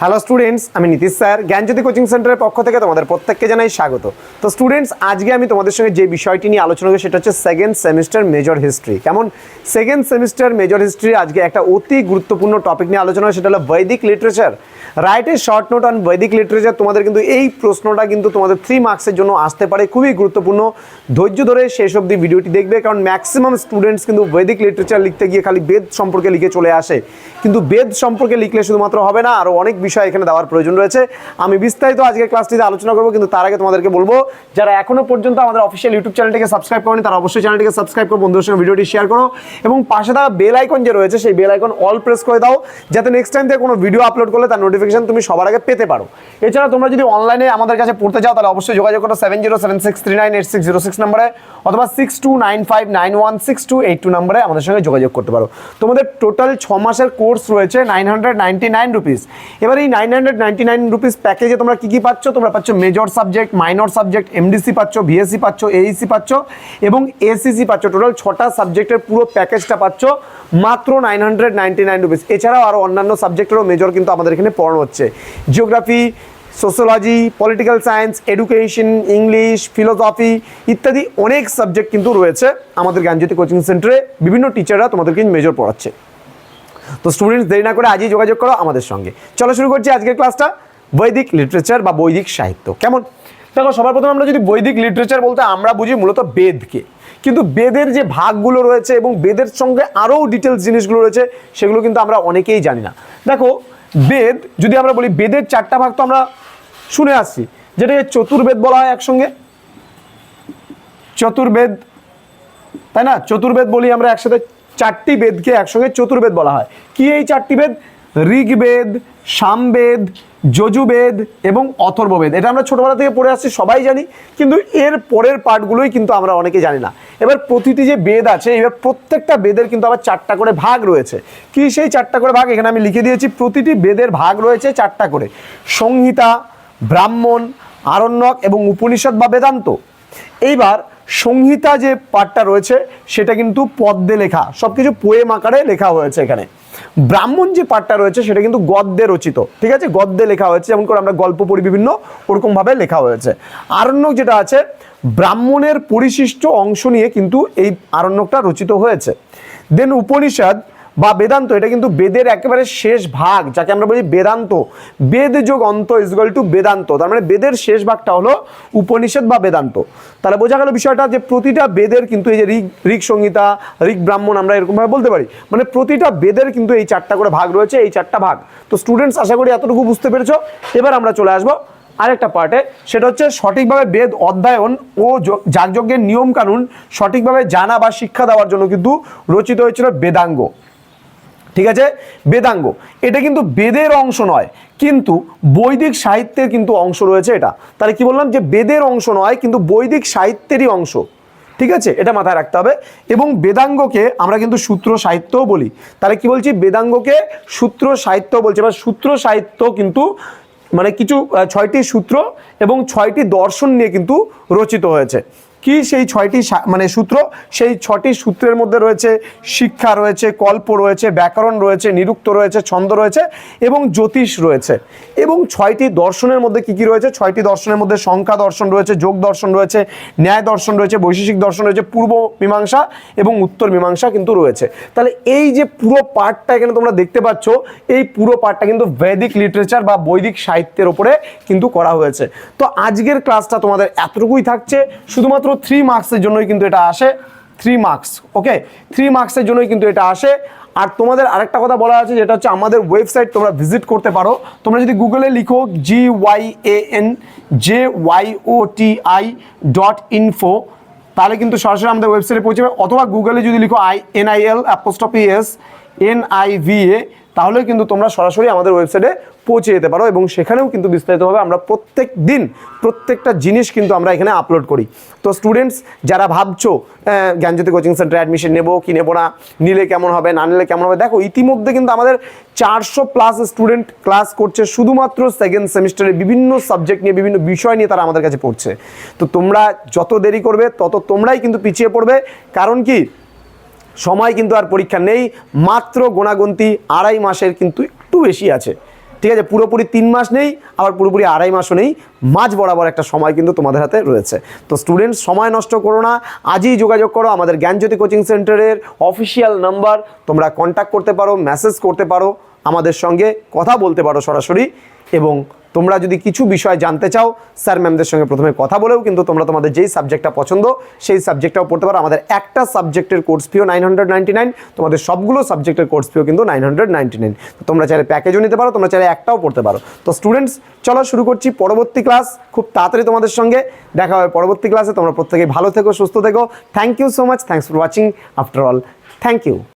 Hello students আমি Nitish sir. জ্ঞানজ্যোতি coaching সেন্টারের পক্ষ থেকে তোমাদের প্রত্যেককে জানাই স্বাগত। তো স্টুডেন্টস আজকে আমি তোমাদের সঙ্গে যে বিষয়টি নিয়ে আলোচনা করি সেটা হচ্ছে সেকেন্ড সেমিস্টার মেজর হিস্ট্রি কেমন? সেকেন্ড সেমিস্টার মেজর হিস্ট্রি আজকে একটা অতি গুরুত্বপূর্ণ টপিক নিয়ে আলোচনা সেটা হলো বৈদিক literature right a short note on বৈদিক লিটারেচার তোমাদের কিন্তু এই প্রশ্নটা কিন্তু তোমাদের থ্রি মার্কসের জন্য আসতে পারে। খুবই গুরুত্বপূর্ণ। ধৈর্য ধরে শেষ অবধি ভিডিওটি দেখবে, কারণ ম্যাক্সিমাম স্টুডেন্টস কিন্তু বৈদিক লিটারেচার লিখতে গিয়ে খালি বেদ সম্পর্কে লিখে চলে আসে। কিন্তু বেদ সম্পর্কে লিখলে শুধুমাত্র হবে না আরও অনেক বিষয় এখানে দেওয়ার প্রয়োজন রয়েছে। আমি বিস্তারিত আজকে ক্লাসটিতে আলোচনা করব, কিন্তু তার আগে তোমাদেরকে বলব, যারা এখনও পর্যন্ত আমাদের অফিসিয়াল ইউটিউব চ্যানেলটিকে সাবস্ক্রাইব করেনি, তারা অবশ্যই চ্যানেলটিকে সাবস্ক্রাইব করো বন্ধুদের সঙ্গে ভিডিওটি শেয়ার করো। এবং পাশে থাকা বেল আইকন যে রয়েছে, সেই বেল আইকন অল প্রেস করে দাও, যাতে নেক্সট টাইম থেকে কোনো ভিডিও আপলোড করলে তার নোটিফিকেশন তুমি সবার আগে পেতে পারো। এছাড়া তোমরা যদি অনলাইনে আমাদের কাছে পড়তে চাও, তাহলে অবশ্যই যোগাযোগ করো seven zero seven six three nine eight six zero six নাম্বারে, অথবা six two nine five nine one six two eight two নাম্বারে আমাদের সঙ্গে যোগাযোগ করতে পারো। তোমাদের টোটাল ছ মাসের কোর্স রয়েছে nine hundred ninety nine rupees এবার এই nine hundred ninety nine rupees প্যাকেজে তোমরা কী কী পাচ্ছ? তোমরা পাচ্ছ major subject minor subject MDC পাচ্ছ ভিএসসি পাচ্ছ এইসি পাচ্ছ এবং এসিসি পাচ্ছ। টোটাল ছটা সাবজেক্টের পুরো প্যাকেজটা পাচ্ছ মাত্র nine hundred ninety nine rupees এছাড়াও আরও অন্যান্য সাবজেক্টেরও মেজর কিন্তু আমাদের এখানে পড়ানো হচ্ছে। Geography sociology political science education English philosophy ইত্যাদি অনেক সাবজেক্ট কিন্তু রয়েছে আমাদের জ্ঞানজ্যোতি কোচিং সেন্টারে বিভিন্ন টিচাররা তোমাদেরকে মেজর পড়াচ্ছে। তো স্টুডেন্টস দেরি না করে আজই যোগাযোগ করো আমাদের সঙ্গে। চলো শুরু করছি আজকের ক্লাসটা বৈদিক লিটারেচার বা বৈদিক সাহিত্য। কেমন? দেখো, সবার প্রথমে আমরা যদি বৈদিক লিটারেচার বলতে আমরা বুঝি মূলত বেদকে। কিন্তু বেদের যে ভাগগুলো রয়েছে এবং বেদের সঙ্গে আরও ডিটেলস জিনিসগুলো রয়েছে, সেগুলো কিন্তু আমরা অনেকেই জানি না। দেখো, বেদ, যদি আমরা বলি বেদের চারটা ভাগ তো আমরা শুনে আসছি। যেটাকে চতুর্বেদ বলা হয় একসঙ্গে। চতুর্বেদ, তাই না? চতুর্বেদ বলি আমরা একসাথে চারটি বেদকে একসঙ্গে চতুর্বেদ বলা হয়। কি এই চারটি বেদ? ঋগ্বেদ, সামবেদ, যজুবেদ এবং অথর্ববেদ। এটা আমরা ছোটবেলা থেকে পড়ে আসছি, সবাই জানি, কিন্তু এর পরের পার্টগুলোই কিন্তু আমরা অনেকে জানি না। এবার প্রতিটি যে বেদ আছে, এবার প্রত্যেকটা বেদের কিন্তু আবার চারটা করে ভাগ রয়েছে। কি সেই চারটা করে ভাগ? এখানে আমি লিখে দিয়েছি, প্রতিটি বেদের ভাগ রয়েছে চারটা করে। সংহিতা, ব্রাহ্মণ, আরণ্যক এবং উপনিষদ বা বেদান্ত। এইবার সংহিতা যে পাঠটা রয়েছে, সেটা কিন্তু পদ্মে লেখা সব কিছু পোয়েম আকারে লেখা হয়েছে এখানে। ব্রাহ্মণ যে পাঠটা রয়েছে, সেটা কিন্তু গদ্যে রচিত, ঠিক আছে? গদ্যে লেখা হয়েছে, যেমন করে আমরা গল্প পড়ি বিভিন্ন, ওরকমভাবে লেখা হয়েছে। আরণ্যক যেটা আছে, ব্রাহ্মণের পরিশিষ্ট অংশ নিয়ে কিন্তু এই আরণ্যকটা রচিত হয়েছে। দেন উপনিষদ বা বেদান্ত, এটা কিন্তু বেদের একেবারে শেষ ভাগ, যাকে আমরা বলি বেদান্ত। বেদ যোগ অন্ত ইজগল টু বেদান্ত। তার মানে বেদের শেষ ভাগটা হলো উপনিষদ বা বেদান্ত। তাহলে বোঝা গেল বিষয়টা যে প্রতিটা বেদের কিন্তু এই যে ঋগ ঋগ সংহিতা, ঋগ ব্রাহ্মণ আমরা এরকমভাবে বলতে পারি। মানে প্রতিটা বেদের কিন্তু এই চারটা করে ভাগ রয়েছে, এই চারটা ভাগ। তো স্টুডেন্টস আশা করি এতটুকু বুঝতে পেরেছ। এবার আমরা চলে আসব আরেকটা পার্টে। সেটা হচ্ছে সঠিকভাবে বেদ অধ্যয়ন ও যাগযজ্ঞের নিয়ম কানুন সঠিকভাবে জানা বা শিক্ষা দেওয়ার জন্য কিন্তু রচিত হয়েছিল বেদাঙ্গ। ঠিক আছে? বেদাঙ্গ। এটা কিন্তু বেদের অংশ নয়, কিন্তু বৈদিক সাহিত্যের কিন্তু অংশ রয়েছে এটা। তাহলে কি বললাম যে বেদের অংশ নয়, কিন্তু বৈদিক সাহিত্যেরই অংশ। ঠিক আছে? এটা মাথায় রাখতে হবে। এবং বেদাঙ্গকে আমরা কিন্তু সূত্র সাহিত্যও বলি। তাহলে কি বলছি? বেদাঙ্গকে সূত্র সাহিত্য বলছি। এবার সূত্র সাহিত্য কিন্তু মানে কিছু ছয়টি সূত্র এবং ছয়টি দর্শন নিয়ে কিন্তু রচিত হয়েছে। কি সেই ছয়টি মানে সূত্র? সেই ছটি সূত্রের মধ্যে রয়েছে শিক্ষা রয়েছে, কল্প রয়েছে, ব্যাকরণ রয়েছে, নিরুক্ত রয়েছে, ছন্দ রয়েছে এবং জ্যোতিষ রয়েছে। এবং ছয়টি দর্শনের মধ্যে কি কি রয়েছে? ছয়টি দর্শনের মধ্যে সংখ্যা দর্শন রয়েছে, যোগ দর্শন রয়েছে, ন্যায় দর্শন রয়েছে, বৈশেষিক দর্শন রয়েছে, পূর্ব মীমাংসা এবং উত্তর মীমাংসা কিন্তু রয়েছে। তাহলে এই যে পুরো পার্টটা এখানে তোমরা দেখতে পাচ্ছ, এই পুরো পার্টটা কিন্তু বৈদিক লিটারেচার বা বৈদিক সাহিত্যের ওপরে কিন্তু করা হয়েছে। তো আজকের ক্লাসটা তোমাদের এতটুকুই থাকছে, শুধুমাত্র থ্রি মার্কসের জন্যই কিন্তু এটা আসে থ্রি মার্কস ওকে থ্রি মার্কসের জন্যই কিন্তু এটা আসে। আর তোমাদের আরেকটা কথা বলা আছে, যেটা হচ্ছে আমাদের ওয়েবসাইট তোমরা ভিজিট করতে পারো। তোমরা যদি গুগলে লিখো G Y A N J Y O T I dot info তাহলে কিন্তু সরাসরি আমাদের ওয়েবসাইটে পৌঁছে যাবে অথবা গুগলে যদি লিখো I N I L apostrophe S N I V A তাহলেও কিন্তু তোমরা সরাসরি আমাদের ওয়েবসাইটে পৌঁছে যেতে পারো এবং সেখানেও কিন্তু বিস্তারিতভাবে আমরা প্রত্যেক দিন প্রত্যেকটা জিনিস কিন্তু আমরা এখানে আপলোড করি। তো স্টুডেন্টস যারা ভাবছ জ্ঞানজ্যোতি কোচিং সেন্টারে অ্যাডমিশন নেব কি নেব না, নিলে কেমন হবে, না নিলে কেমন হবে, দেখো ইতিমধ্যে কিন্তু আমাদের চারশো প্লাস স্টুডেন্ট ক্লাস করছে শুধুমাত্র সেকেন্ড সেমিস্টারে বিভিন্ন সাবজেক্ট নিয়ে, বিভিন্ন বিষয় নিয়ে তারা আমাদের কাছে পড়ছে। তো তোমরা যত দেরি করবে, তত তোমরাই কিন্তু পিছিয়ে পড়বে। কারণ কি? সময় কিন্তু আর পরীক্ষা নেই, মাত্র গোনাগুন্তি আড়াই মাসের কিন্তু একটু বেশি আছে। ঠিক আছে, পুরোপুরি তিন মাস নেই, আবার পুরোপুরি আড়াই মাসও নেই, মাঝ বরাবর একটা সময় কিন্তু তোমাদের হাতে রয়েছে। তো স্টুডেন্ট সময় নষ্ট করো না, আজই যোগাযোগ করো আমাদের জ্ঞানজ্যোতি কোচিং সেন্টারের অফিসিয়াল নাম্বার তোমরা কন্ট্যাক্ট করতে পারো মেসেজ করতে পারো, আমাদের সঙ্গে কথা বলতে পারো সরাসরি। এবং তোমরা যদি কিছু বিষয় জানতে চাও, স্যার ম্যামদের সঙ্গে প্রথমে কথা বলেও কিন্তু তোমরা তোমাদের যেই সাবজেক্টটা পছন্দ, সেই সাবজেক্টটাও পড়তে পারো। আমাদের একটা সাবজেক্টের course ফিও nine hundred ninety nine, তোমাদের সবগুলো সাবজেক্টের কোর্স ফিও কিন্তু নাইন হান্ড্রেড নাইনটি নাইন। তোমরা চাইলে প্যাকেজও নিতে পারো, তোমরা চাইলে একটাও পড়তে পারো। তো স্টুডেন্টস, চলো শুরু করছি পরবর্তী ক্লাস, খুব তাড়াতাড়ি তোমাদের সঙ্গে। দেখা হবে পরবর্তী ক্লাসে, তোমরা প্রত্যেকেই ভালো থেকো, সুস্থ থেকো। Thank you so much thanks for watching after all thank you